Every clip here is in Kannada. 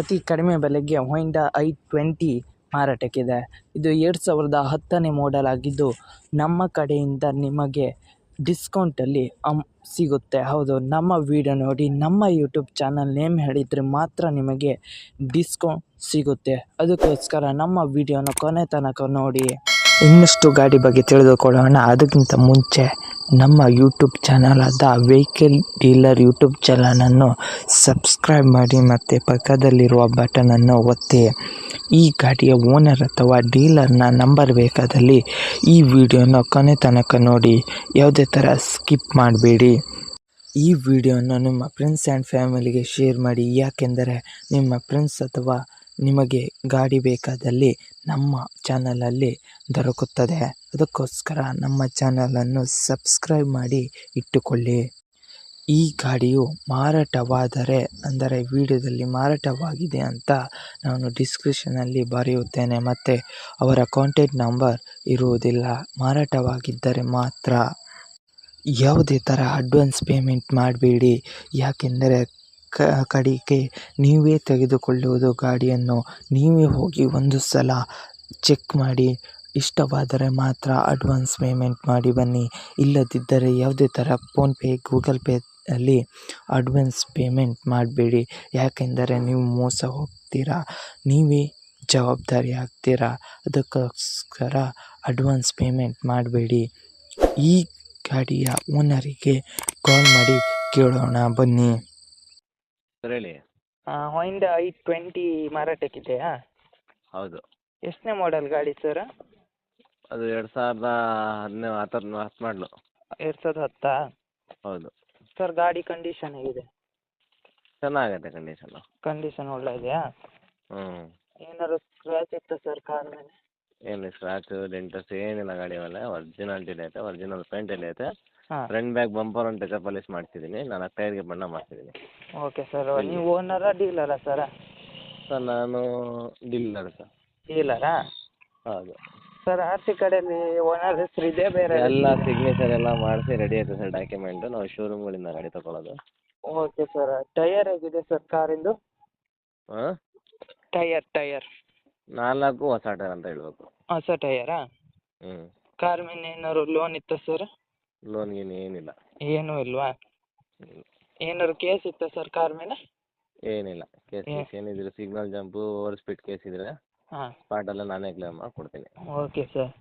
ಅತಿ ಕಡಿಮೆ ಬೆಲೆಗೆ ಹೊಂಡಾ ಐ ಟ್ವೆಂಟಿ ಮಾರಾಟಕ್ಕಿದೆ. ಇದು ಎರಡು ಸಾವಿರದ ಹತ್ತನೇ ಮಾಡೆಲ್ ಆಗಿದ್ದು, ನಮ್ಮ ಕಡೆಯಿಂದ ನಿಮಗೆ ಡಿಸ್ಕೌಂಟಲ್ಲಿ ಅಮ್ ಸಿಗುತ್ತೆ. ಹೌದು, ನಮ್ಮ ವೀಡಿಯೋ ನೋಡಿ, ನಮ್ಮ ಯೂಟ್ಯೂಬ್ ಚಾನಲ್ ನೇಮ್ ಹೇಳಿದರೆ ಮಾತ್ರ ನಿಮಗೆ ಡಿಸ್ಕೌಂಟ್ ಸಿಗುತ್ತೆ. ಅದಕ್ಕೋಸ್ಕರ ನಮ್ಮ ವೀಡಿಯೋನ ಕೊನೆ ತನಕ ನೋಡಿ. ಇನ್ನಷ್ಟು ಗಾಡಿ ಬಗ್ಗೆ ತಿಳಿದುಕೊಳ್ಳೋಣ. ಅದಕ್ಕಿಂತ ಮುಂಚೆ ನಮ್ಮ ಯೂಟ್ಯೂಬ್ ಚಾನಲಾದ ವೆಹಿಕಲ್ ಡೀಲರ್ ಯೂಟ್ಯೂಬ್ ಚಾನಲನ್ನು ಸಬ್ಸ್ಕ್ರೈಬ್ ಮಾಡಿ ಮತ್ತು ಪಕ್ಕದಲ್ಲಿರುವ ಬಟನನ್ನು ಒತ್ತಿ. ಈ ಗಾಡಿಯ ಓನರ್ ಅಥವಾ ಡೀಲರ್ನ ನಂಬರ್ ಬೇಕಾದಲ್ಲಿ ಈ ವಿಡಿಯೋನ ಕೊನೆ ತನಕ ನೋಡಿ. ಯಾವುದೇ ಥರ ಸ್ಕಿಪ್ ಮಾಡಬೇಡಿ. ಈ ವಿಡಿಯೋನ ನಿಮ್ಮ ಫ್ರೆಂಡ್ಸ್ ಆ್ಯಂಡ್ ಫ್ಯಾಮಿಲಿಗೆ ಶೇರ್ ಮಾಡಿ. ಯಾಕೆಂದರೆ ನಿಮ್ಮ ಫ್ರೆಂಡ್ಸ್ ಅಥವಾ ನಿಮಗೆ ಗಾಡಿ ಬೇಕಾದಲ್ಲಿ ನಮ್ಮ ಚಾನಲಲ್ಲಿ ದೊರಕುತ್ತದೆ. ಅದಕ್ಕೋಸ್ಕರ ನಮ್ಮ ಚಾನಲನ್ನು ಸಬ್ಸ್ಕ್ರೈಬ್ ಮಾಡಿ ಇಟ್ಟುಕೊಳ್ಳಿ. ಈ ಗಾಡಿಯು ಮಾರಾಟವಾದರೆ, ಅಂದರೆ ವಿಡಿಯೋದಲ್ಲಿ ಮಾರಾಟವಾಗಿದೆ ಅಂತ ನಾನು ಡಿಸ್ಕ್ರಿಪ್ಷನಲ್ಲಿ ಬರೆಯುತ್ತೇನೆ. ಮತ್ತು ಅವರ ಕಾಂಟ್ಯಾಕ್ಟ್ ನಂಬರ್ ಇರುವುದಿಲ್ಲ. ಮಾರಾಟವಾಗಿದ್ದರೆ ಮಾತ್ರ ಯಾವುದೇ ಥರ ಅಡ್ವಾನ್ಸ್ ಪೇಮೆಂಟ್ ಮಾಡಬೇಡಿ. ಯಾಕೆಂದರೆ ಕಡೆಗೆ ನೀವೇ ತೆಗೆದುಕೊಳ್ಳುವುದು ಗಾಡಿಯನ್ನು. ನೀವೇ ಹೋಗಿ ಒಂದು ಸಲ ಚೆಕ್ ಮಾಡಿ. ಇಷ್ಟವಾದರೆ ಮಾತ್ರ ಅಡ್ವಾನ್ಸ್ ಪೇಮೆಂಟ್ ಮಾಡಿ ಬನ್ನಿ. ಇಲ್ಲದಿದ್ದರೆ ಯಾವುದೇ ಥರ ಫೋನ್ಪೇ ಗೂಗಲ್ ಪೇ ಅಲ್ಲಿ ಅಡ್ವಾನ್ಸ್ ಪೇಮೆಂಟ್ ಮಾಡಬೇಡಿ. ಯಾಕೆಂದರೆ ನೀವು ಮೋಸ ಹೋಗ್ತೀರಾ? ನೀವೇ ಜವಾಬ್ದಾರಿ ಆಗ್ತೀರಾ? ಅದಕ್ಕೋಸ್ಕರ ಅಡ್ವಾನ್ಸ್ ಪೇಮೆಂಟ್ ಮಾಡಬೇಡಿ. ಈ ಗಾಡಿಯ ಓನರಿಗೆ ಕಾಲ್ ಮಾಡಿ ಕೇಳೋಣ ಬನ್ನಿ. ಸರ್ ಹೇಳಿ. ಹೊಂಡ ಐ ಟ್ವೆಂಟಿ ಮಾರಾಟಕ್ಕಿದೆಯಾ? ಹೌದು. ಎಷ್ಟನೇ ಮಾಡೆಲ್ ಗಾಡಿ ಸರ್ ಅದು ಎರಡು ಸಾವಿರದ ಹದಿನೇ ಹತ್ತರ ಹತ್ತು ಮಾಡಲು ಎರಡು ಸಾವಿರದ ಹತ್ತಾ? ಹೌದು. ಸರ್ ಗಾಡಿ ಕಂಡೀಷನ್ ಹೇಗಿದೆ? ಚೆನ್ನಾಗೈತೆ ಕಂಡೀಷನು ಕಂಡೀಷನ್ ಒಳ್ಳೆ ಇದೆಯಾ ಹ್ಞೂ ಏನಾದ್ರು ಸ್ಕ್ರ್ಯಾಚ್ ಇತ್ತು ಸರ್ ಕಾರ್ ಮೇಲೆ? ಏನು ಸ್ಕ್ರಾಚು ಡೆಂಟಸ್ ಏನಿಲ್ಲ ಗಾಡಿ ಮೇಲೆ. ಒರಿಜಿನಾಲ್ಟಿಲಿ ಐತೆ ಒರಿಜಿನಲ್ ಪೇಂಟಲ್ಲಿ ಐತೆ ಹಾಂ. ಫ್ರಂಟ್ ಬ್ಯಾಕ್ ಬಂಪರ್ ಒಂದು ಟಚ್ ಪಾಲಿಶ್ ಮಾಡ್ತಿದ್ದೀನಿ. ನಾಲ್ಕು ಟೈರ್ಗೆ ಬಣ್ಣ ಮಾಡ್ತಿದ್ದೀನಿ. ಓಕೆ ಸರ್ ನೀವು ಓನರಾ ಡೀಲರಾ ಸರ ಸರ್ ನಾನು ಡೀಲರ್ ಸರ್ ಡೀಲರಾ ಹೌದು. ಸರ್ ಆರ್ ಸಿ ಕಡೆಯಲ್ಲಿ ಓನರ್ ಹೆಸರು ಇದೆ ಬೇರೆ ಎಲ್ಲ ಸಿಗ್ನೇಚರ್ ಎಲ್ಲ ಮಾಡಿಸಿ ರೆಡಿ ಐತೆ ಸರ್ ಡಾಕ್ಯುಮೆಂಟು ನಾವು ಶೋರೂಮ್ಗಳಿಂದ ಗಾಡಿ ತಗೊಳ್ಳೋದು ಓಕೆ ಸರ್ ಟಯರ್ ಹೇಗಿದೆ ಸರ್ ಕಾರಿಂದು ಹಾಂ? ಟೈರ್ ಟಯರ್ ನಾಲ್ಕು ಹೊಸ ಟೈರ್ ಅಂತ ಹೇಳ್ಬೇಕು. ಹೊಸ ಟೈರಾ ಹ್ಞೂ ಕಾರ್ ಮೇಲೆ ಏನಾದ್ರು ಲೋನ್ ಇತ್ತಾ ಸರ್ ಲೋನ್ ಗೀನ್ ಏನಿಲ್ಲ ಏನೂ ಇಲ್ವಾ? ಏನಾದ್ರು ಕೇಸ್ ಇತ್ತಾ ಸರ್ ಕಾರ್ ಮೇಲೆ? ಏನಿಲ್ಲ. ಕೇಸ್ ಕೇಸ್ ಗೀಸ್ ಏನಿದ್ರೆ signal jump over speed case ಇದ್ರೆ ಹಾಂ. ಎಲ್ಲ ನಾನೇ ಕ್ಲೇಮ್ ಮಾಡಿ ಕೊಡ್ತೀನಿ ಓಕೆ ಸರ್.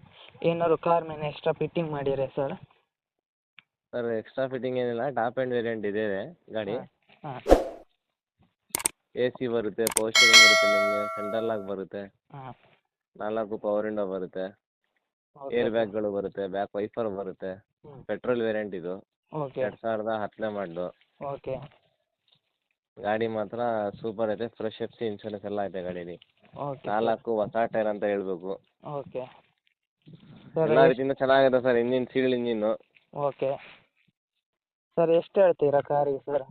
ಏನಾದ್ರು ಕಾರ್ ಮೇಲೆ ಎಕ್ಸ್ಟ್ರಾ ಫಿಟ್ಟಿಂಗ್ ಮಾಡಿರಾ ಸರ್? ಸರ್ ಎಕ್ಸ್ಟ್ರಾ ಫಿಟ್ಟಿಂಗ್ ಏನಿಲ್ಲ. ಟಾಪ್ ಆ್ಯಂಡ್ ವೇರಿಯಂಟ್ ಇದೆ ಗಾಡಿ. ಹಾಂ ಎ ಸಿ ಬರುತ್ತೆ ಇರುತ್ತೆ ಬರುತ್ತೆ ನಿಮಗೆ ಸೆಂಟ್ರಲ್ ಲಾಕ್ ಬರುತ್ತೆ. ಹಾಂ. ನಾಲ್ಕು ಪವರ್ ವಿಂಡೋ ಬರುತ್ತೆ. ಏರ್ ಬ್ಯಾಗ್ಗಳು ಬರುತ್ತೆ ಬ್ಯಾಕ್ ವೈಫರ್ ಬರುತ್ತೆ ಪೆಟ್ರೋಲ್ ವೇರಿಯಂಟ್ ಇದು. ಓಕೆ. ಎರಡು ಸಾವಿರದ ಹತ್ತನೇ ಮಾಡಲು. ಓಕೆ. ಗಾಡಿ ಮಾತ್ರ ಸೂಪರ್ ಐತೆ ಫ್ರೆಶ್ ಎಫ್ ಸಿ ಇನ್ಶೂರೆನ್ಸ್ ಎಲ್ಲ ಐತೆ ಗಾಡೀಲಿ. ಓಕೆ. ನಾಲ್ಕು ಹೊಸ ಟೈರ್ ಅಂತ ಹೇಳ್ಬೇಕು. ಓಕೆ. ಸರ್ ಎಲ್ಲ ರೀತಿಯಿಂದ ಚೆನ್ನಾಗಿದೆ ಸರ್ ಇಂಜಿನ್ ಸೀಲ್ಡ್ ಇಂಜಿನ್ನು. ಓಕೆ. ಸರ್ ಎಷ್ಟು ಹೇಳ್ತೀರಾ ಕಾರಿಗೆ ಸರ್?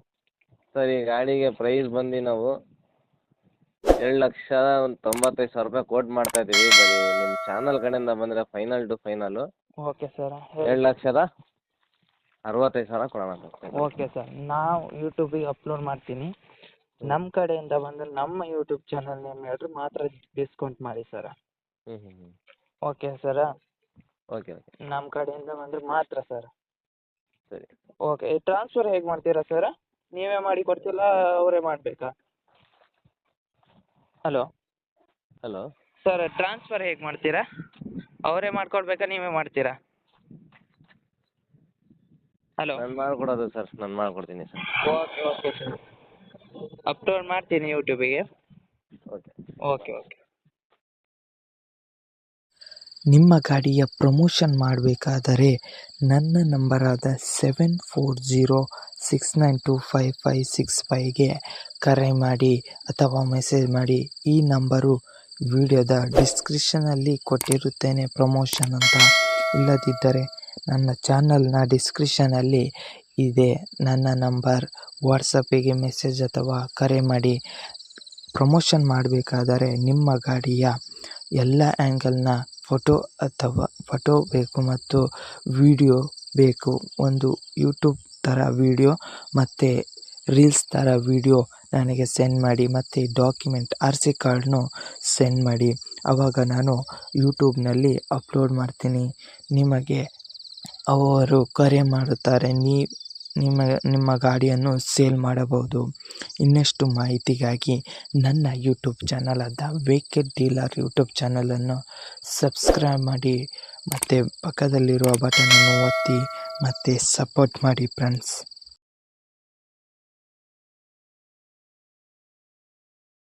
ಸರ್ ಈ ಗಾಡಿಗೆ ಪ್ರೈಸ್ ಬಂದು ನಾವು ಎರಡು ಲಕ್ಷ ಒಂದು ತೊಂಬತ್ತೈದು ಸಾವಿರ ರೂಪಾಯಿ ಕೋಟ್ ಮಾಡ್ತಾ ಇದ್ದೀವಿ ಬರೀ ನಿಮ್ಮ ಚಾನಲ್ ಕಡೆಯಿಂದ ಬಂದರೆ final to final okay sir ಎರಡು ಲಕ್ಷದ ಅರವತ್ತೈದು ಸಾವಿರ ಕೊಡೋಣ ಸರ್ ಓಕೆ ಸರ್ ನಾವು ಯೂಟ್ಯೂಬಿಗೆ ಅಪ್ಲೋಡ್ ಮಾಡ್ತೀನಿ. ನಮ್ಮ ಕಡೆಯಿಂದ ಬಂದ್ರೆ ನಮ್ಮ ಯೂಟ್ಯೂಬ್ ಚಾನಲ್ ನೇಮ್ ಹೇಳಿದ್ರೆ ಮಾತ್ರ ಡಿಸ್ಕೌಂಟ್ ಮಾಡಿ ಸರ್ ಹ್ಞೂ ಹ್ಞೂ ಹ್ಞೂ ಓಕೆ ಸರ್ ಓಕೆ ಓಕೆ ನಮ್ಮ ಕಡೆಯಿಂದ ಬಂದರೆ ಮಾತ್ರ ಸರ್. ಸರಿ ಓಕೆ ಟ್ರಾನ್ಸ್ಫರ್ ಹೇಗೆ ಮಾಡ್ತೀರಾ ಸರ್ ನೀವೇ ಮಾಡಿ ಕೊಡ್ತಿಲ್ಲ ಅವರೇ ಮಾಡಬೇಕಾ? ಹಲೋ. ಹಲೋ. ಸರ್ ಟ್ರಾನ್ಸ್ಫರ್ ಹೇಗೆ ಮಾಡ್ತೀರಾ? ಅವರೇ ಮಾಡ್ಕೊಡ್ಬೇಕಾ ನೀವೇ ಮಾಡ್ತೀರಾ? ಹಲೋ. ನಾನು ಮಾಡಿಕೊಡೋದು ಸರ್ ನಾನು ಮಾಡ್ಕೊಡ್ತೀನಿ sir. Okay okay sir. Upload ಮಾಡ್ತೀನಿ ಯೂಟ್ಯೂಬಿಗೆ ಓಕೆ. Okay okay. ನಿಮ್ಮ ಗಾಡಿಯ ಪ್ರಮೋಷನ್ ಮಾಡಬೇಕಾದರೆ ನನ್ನ ನಂಬರಾದ seven four zero six nine two five five six ಫೈವ್ಗೆ ಕರೆ ಮಾಡಿ ಅಥವಾ ಮೆಸೇಜ್ ಮಾಡಿ. ಈ ನಂಬರು ವಿಡಿಯೋದ ಡಿಸ್ಕ್ರಿಪ್ಷನಲ್ಲಿ ಕೊಟ್ಟಿರುತ್ತೇನೆ ಪ್ರಮೋಷನ್ ಅಂತ. ಇಲ್ಲದಿದ್ದರೆ ನನ್ನ ಚಾನಲ್ನ ಡಿಸ್ಕ್ರಿಪ್ಷನಲ್ಲಿ ಇದೆ ನನ್ನ ನಂಬರ್. ವಾಟ್ಸಪ್ಪಿಗೆ ಮೆಸೇಜ್ ಅಥವಾ ಕರೆ ಮಾಡಿ. ಪ್ರಮೋಷನ್ ಮಾಡಬೇಕಾದರೆ ನಿಮ್ಮ ಗಾಡಿಯ ಎಲ್ಲ ಆ್ಯಂಗಲ್ನ ಫೋಟೋ ಅಥವಾ ಫೋಟೋ ಬೇಕು ಮತ್ತು ವಿಡಿಯೋ ಬೇಕು. ಒಂದು ಯೂಟ್ಯೂಬ್ ಥರ ವಿಡಿಯೋ ಮತ್ತು ರೀಲ್ಸ್ ಥರ ವಿಡಿಯೋ ನನಗೆ ಸೆಂಡ್ ಮಾಡಿ ಮತ್ತು ಡಾಕ್ಯುಮೆಂಟ್ ಆರ್ ಸಿ ಕಾರ್ಡ್ನು ಸೆಂಡ್ ಮಾಡಿ. ಆವಾಗ ನಾನು ಯೂಟ್ಯೂಬ್ನಲ್ಲಿ ಅಪ್ಲೋಡ್ ಮಾಡ್ತೀನಿ. ನಿಮಗೆ ಅವರು ಕರೆ ಮಾಡುತ್ತಾರೆ. ನೀ ನಿಮ್ಮ ನಿಮ್ಮ ಗಾಡಿಯನ್ನು ಸೇಲ್ ಮಾಡಬಹುದು. ಇನ್ನಷ್ಟು ಮಾಹಿತಿಗಾಗಿ ನನ್ನ ಯೂಟ್ಯೂಬ್ ಚಾನಲಾದ ವೆಹಿಕಲ್ ಡೀಲರ್ ಯೂಟ್ಯೂಬ್ ಚಾನಲನ್ನು ಸಬ್ಸ್ಕ್ರೈಬ್ ಮಾಡಿ, ಮತ್ತು ಪಕ್ಕದಲ್ಲಿರುವ ಬಟನನ್ನು ಒತ್ತಿ, ಮತ್ತು ಸಪೋರ್ಟ್ ಮಾಡಿ ಫ್ರೆಂಡ್ಸ್